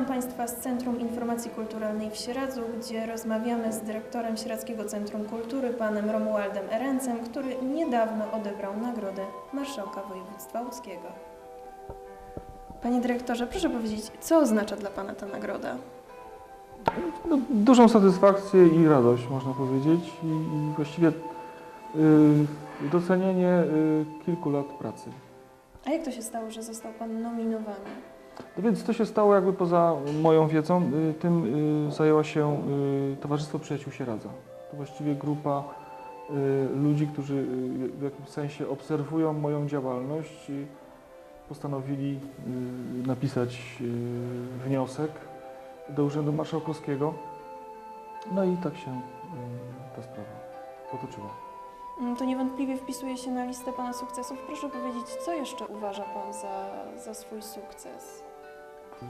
Witam Państwa z Centrum Informacji Kulturalnej w Sieradzu, gdzie rozmawiamy z dyrektorem Sieradzkiego Centrum Kultury, panem Romualdem Erencem, który niedawno odebrał nagrodę Marszałka Województwa Łódzkiego. Panie dyrektorze, proszę powiedzieć, co oznacza dla Pana ta nagroda? No, dużą satysfakcję i radość, można powiedzieć, i, i właściwie y, docenienie y, kilku lat pracy. A jak to się stało, że został Pan nominowany? No więc to się stało jakby poza moją wiedzą. Y, tym y, zajęła się y, Towarzystwo Przyjaciół Sieradza. To właściwie grupa ludzi, którzy w jakimś sensie obserwują moją działalność i postanowili napisać wniosek do Urzędu Marszałkowskiego. No i tak się ta sprawa potoczyła. Mm, To niewątpliwie wpisuje się na listę Pana sukcesów. Proszę powiedzieć, co jeszcze uważa Pan za, za swój sukces?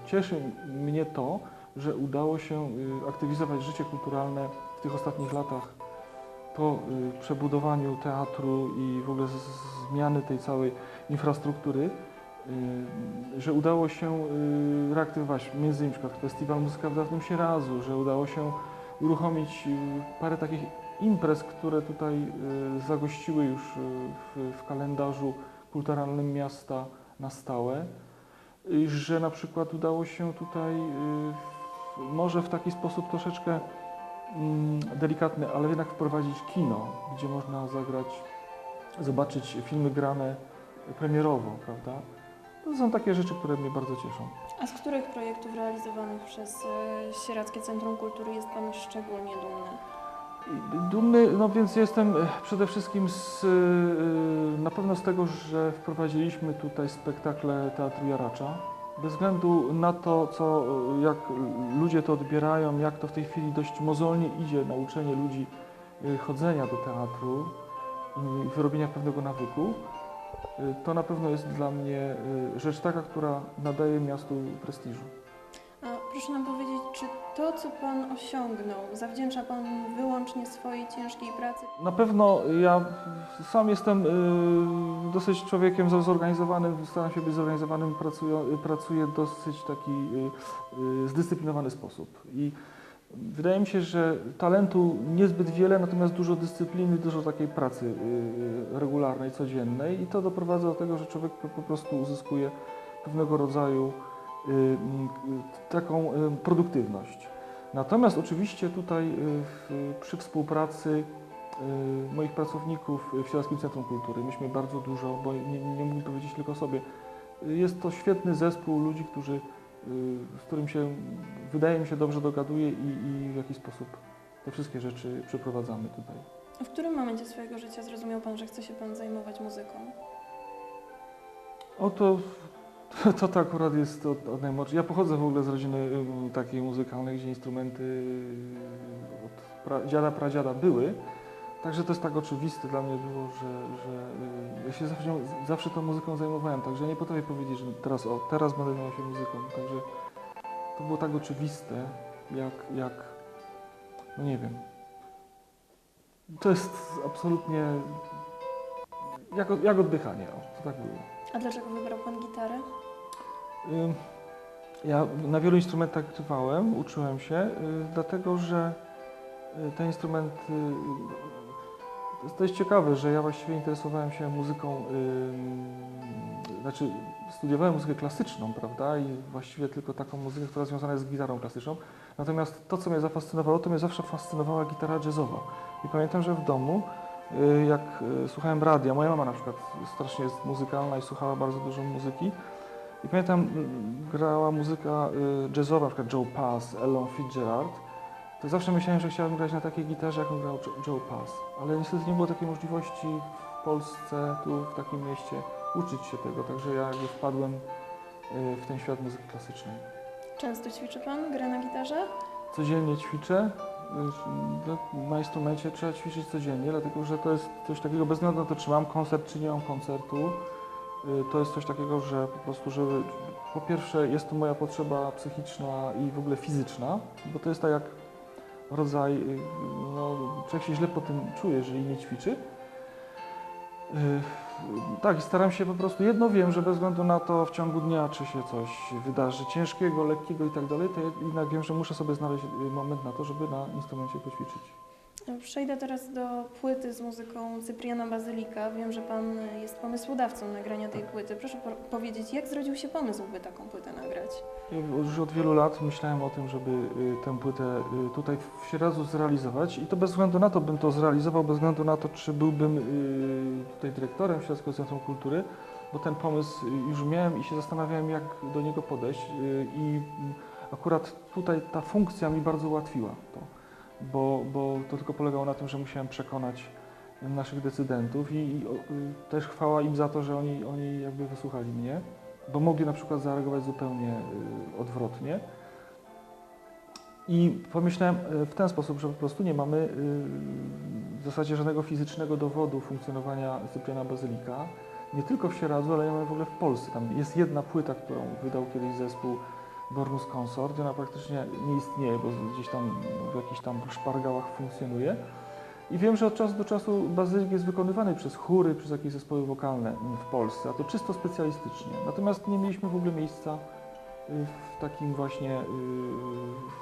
Cieszy mnie to, że udało się y, aktywizować życie kulturalne w tych ostatnich latach po y, przebudowaniu teatru i w ogóle zmiany tej całej infrastruktury, y, że udało się reaktywować między innymi przykład Festiwal Muzyka w Dawnym Sieradzu, że udało się uruchomić parę takich imprez, które tutaj zagościły już w kalendarzu kulturalnym miasta na stałe. Że na przykład udało się tutaj y, może w taki sposób troszeczkę mm, delikatny, ale jednak wprowadzić kino, gdzie można zagrać, zobaczyć filmy grane premierowo, prawda? To są takie rzeczy, które mnie bardzo cieszą. A z których projektów realizowanych przez e, Sieradzkie Centrum Kultury jest Pan szczególnie dumny? Dumny, no więc jestem e, przede wszystkim z, e, na pewno z tego, że wprowadziliśmy tutaj spektakle Teatru Jaracza. Bez względu na to, co, e, jak ludzie to odbierają, jak to w tej chwili dość mozolnie idzie nauczenie ludzi chodzenia do teatru i wyrobienia pewnego nawyku, to na pewno jest dla mnie rzecz taka, która nadaje miastu prestiżu. Proszę nam powiedzieć, czy to, co Pan osiągnął, zawdzięcza Pan wyłącznie swojej ciężkiej pracy? Na pewno ja sam jestem y, dosyć człowiekiem zorganizowanym, staram się być zorganizowanym, pracuję, pracuję w dosyć taki y, y, zdyscyplinowany sposób. I wydaje mi się, że talentu niezbyt wiele, natomiast dużo dyscypliny, dużo takiej pracy y, regularnej, codziennej i to doprowadza do tego, że człowiek po, prostu uzyskuje pewnego rodzaju y, y, taką y, produktywność. Natomiast oczywiście tutaj y, przy współpracy y, moich pracowników w Sieradzkim Centrum Kultury, myśmy bardzo dużo, bo nie, nie mógł powiedzieć tylko o sobie, y, jest to świetny zespół ludzi, którzy, y, z którym się, wydaje mi się, dobrze dogaduje i, i w jakiś sposób te wszystkie rzeczy przeprowadzamy tutaj. W którym momencie swojego życia zrozumiał Pan, że chce się Pan zajmować muzyką? Oto to, to akurat jest od, od najmłodszych. Ja pochodzę w ogóle z rodziny y, takiej muzykalnej, gdzie instrumenty y, od pra, dziada, pradziada były. Także to jest tak oczywiste dla mnie było, że, że y, ja się zawsze, zawsze tą muzyką zajmowałem. Także nie potrafię powiedzieć, że teraz o, teraz będę zajmował się muzyką. Także to było tak oczywiste, jak, jak no nie wiem. To jest absolutnie jak, jak oddychanie. O, to tak było. A dlaczego wybrał Pan gitarę? Ja na wielu instrumentach grywałem, uczyłem się, y, dlatego że y, te instrumenty. To jest ciekawe, że ja właściwie interesowałem się muzyką, znaczy studiowałem muzykę klasyczną, prawda, i właściwie tylko taką muzykę, która związana jest z gitarą klasyczną. Natomiast to, co mnie zafascynowało, to mnie zawsze fascynowała gitara jazzowa. I pamiętam, że w domu, y, jak y, słuchałem radia, moja mama na przykład strasznie jest muzykalna i słuchała bardzo dużo muzyki, i pamiętam, mm, grała muzyka y, jazzowa, na przykład Joe Pass, Ellon Fitzgerald. To zawsze myślałem, że chciałem grać na takiej gitarze, jaką grał Jo- Joe Pass. Ale niestety nie było takiej możliwości w Polsce, tu w takim mieście, uczyć się tego. Także ja jakby wpadłem y, w ten świat muzyki klasycznej. Często ćwiczy Pan? Gra na gitarze? Codziennie ćwiczę. Y, Na instrumencie trzeba ćwiczyć codziennie, dlatego że to jest coś takiego, bez względu na to, czy mam koncert, czy nie mam koncertu, y, to jest coś takiego, że po prostu, żeby po pierwsze jest to moja potrzeba psychiczna i w ogóle fizyczna, bo to jest tak jak rodzaj, y, no, człowiek się źle po tym czuje, jeżeli nie ćwiczy. Tak, staram się po prostu, jedno wiem, że bez względu na to w ciągu dnia, czy się coś wydarzy ciężkiego, lekkiego i tak dalej, to jednak wiem, że muszę sobie znaleźć y, moment na to, żeby na instrumencie poćwiczyć. Przejdę teraz do płyty z muzyką Cypriana Bazylika. Wiem, że Pan jest pomysłodawcą nagrania tej płyty. Proszę po- powiedzieć, jak zrodził się pomysł, by taką płytę nagrać? Już od wielu lat myślałem o tym, żeby y, tę płytę y, tutaj w Sieradzu zrealizować i to bez względu na to bym to zrealizował, bez względu na to, czy byłbym y, tutaj dyrektorem Sieradzkiego Centrum Kultury, bo ten pomysł już miałem i się zastanawiałem, jak do niego podejść i akurat tutaj ta funkcja mi bardzo ułatwiła to, bo, bo to tylko polegało na tym, że musiałem przekonać naszych decydentów i, i o, y, też chwała im za to, że oni, oni jakby wysłuchali mnie bo mogli na przykład zareagować zupełnie y, odwrotnie. I pomyślałem y, w ten sposób, że po prostu nie mamy y, w zasadzie żadnego fizycznego dowodu funkcjonowania Cypriana Bazylika, nie tylko w Sieradzu, ale nie mamy w ogóle w Polsce. Tam jest jedna płyta, którą wydał kiedyś zespół Bornus Consort ona praktycznie nie istnieje, bo gdzieś tam w jakichś tam szpargałach funkcjonuje. I wiem, że od czasu do czasu bazylik jest wykonywany przez chóry, przez jakieś zespoły wokalne w Polsce, a to czysto specjalistycznie. Natomiast nie mieliśmy w ogóle miejsca y, w takim właśnie, y,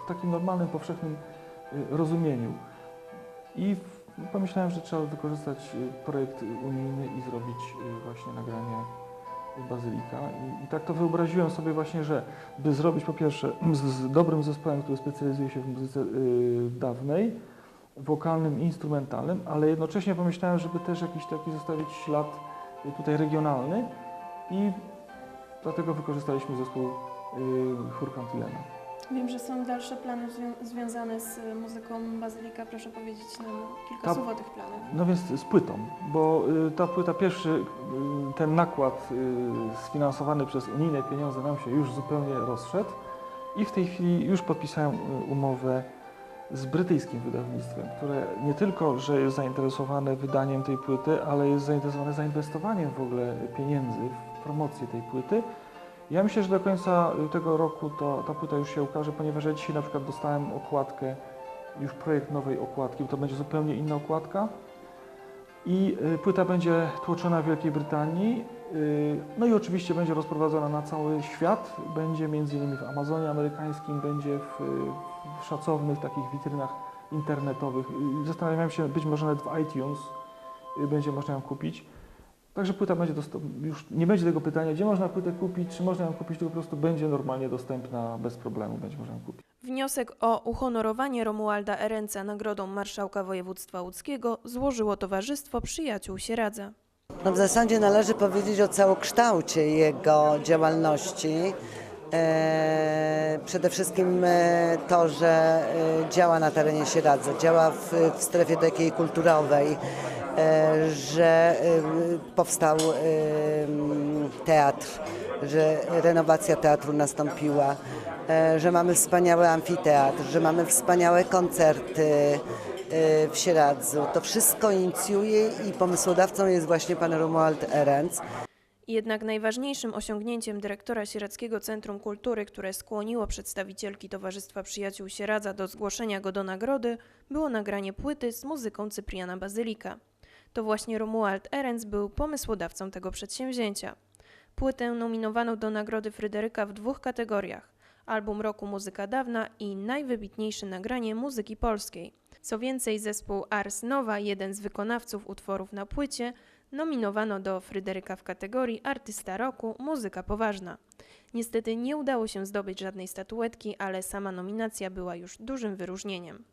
w takim normalnym, powszechnym y, rozumieniu. I pomyślałem, że trzeba wykorzystać projekt unijny i zrobić właśnie nagranie Bazylika. I, I tak to wyobraziłem sobie właśnie, że by zrobić po pierwsze z, z dobrym zespołem, który specjalizuje się w muzyce y, dawnej, wokalnym i instrumentalnym, ale jednocześnie pomyślałem, żeby też jakiś taki zostawić ślad y, tutaj regionalny i dlatego wykorzystaliśmy zespół y, Chór Cantilena. Wiem, że są dalsze plany zwią- związane z y, muzyką Bazylika. Proszę powiedzieć nam kilka Ta- słów o tych planach. No więc z płytą, bo y, ta płyta, pierwszy y, ten nakład y, sfinansowany przez unijne pieniądze nam się już zupełnie rozszedł i w tej chwili już podpisałem y, umowę z brytyjskim wydawnictwem, które nie tylko, że jest zainteresowane wydaniem tej płyty, ale jest zainteresowane zainwestowaniem w ogóle pieniędzy w promocję tej płyty. Ja myślę, że do końca tego roku to, ta płyta już się ukaże, ponieważ ja dzisiaj na przykład dostałem okładkę, już projekt nowej okładki, to będzie zupełnie inna okładka. I y, płyta będzie tłoczona w Wielkiej Brytanii, y, no i oczywiście będzie rozprowadzona na cały świat. Będzie m.in. w Amazonie amerykańskim, będzie w, w szacownych takich witrynach internetowych. Y, Zastanawiam się, być może nawet w iTunes będzie można ją kupić. Także płyta będzie dostępna, już nie będzie tego pytania, gdzie można płytę kupić, czy można ją kupić, tylko po prostu będzie normalnie dostępna bez problemu, będzie można ją kupić. Wniosek o uhonorowanie Romualda Erenca nagrodą Marszałka Województwa Łódzkiego złożyło Towarzystwo Przyjaciół Sieradza. No w zasadzie należy powiedzieć o całokształcie jego działalności. E, przede wszystkim e, to, że e, działa na terenie Sieradza, działa w, w strefie takiej kulturowej, że e, powstał e, teatr, że renowacja teatru nastąpiła, e, że mamy wspaniały amfiteatr, że mamy wspaniałe koncerty e, w Sieradzu. To wszystko inicjuje i pomysłodawcą jest właśnie pan Romuald Erenc. Jednak najważniejszym osiągnięciem dyrektora Sieradzkiego Centrum Kultury, które skłoniło przedstawicielki Towarzystwa Przyjaciół Sieradza do zgłoszenia go do nagrody, było nagranie płyty z muzyką Cypriana Bazylika. To właśnie Romuald Erenc był pomysłodawcą tego przedsięwzięcia. Płytę nominowano do nagrody Fryderyka w dwóch kategoriach: album roku Muzyka Dawna i najwybitniejsze nagranie muzyki polskiej. Co więcej, zespół Ars Nova, jeden z wykonawców utworów na płycie, nominowano do Fryderyka w kategorii Artysta Roku Muzyka Poważna. Niestety nie udało się zdobyć żadnej statuetki, ale sama nominacja była już dużym wyróżnieniem.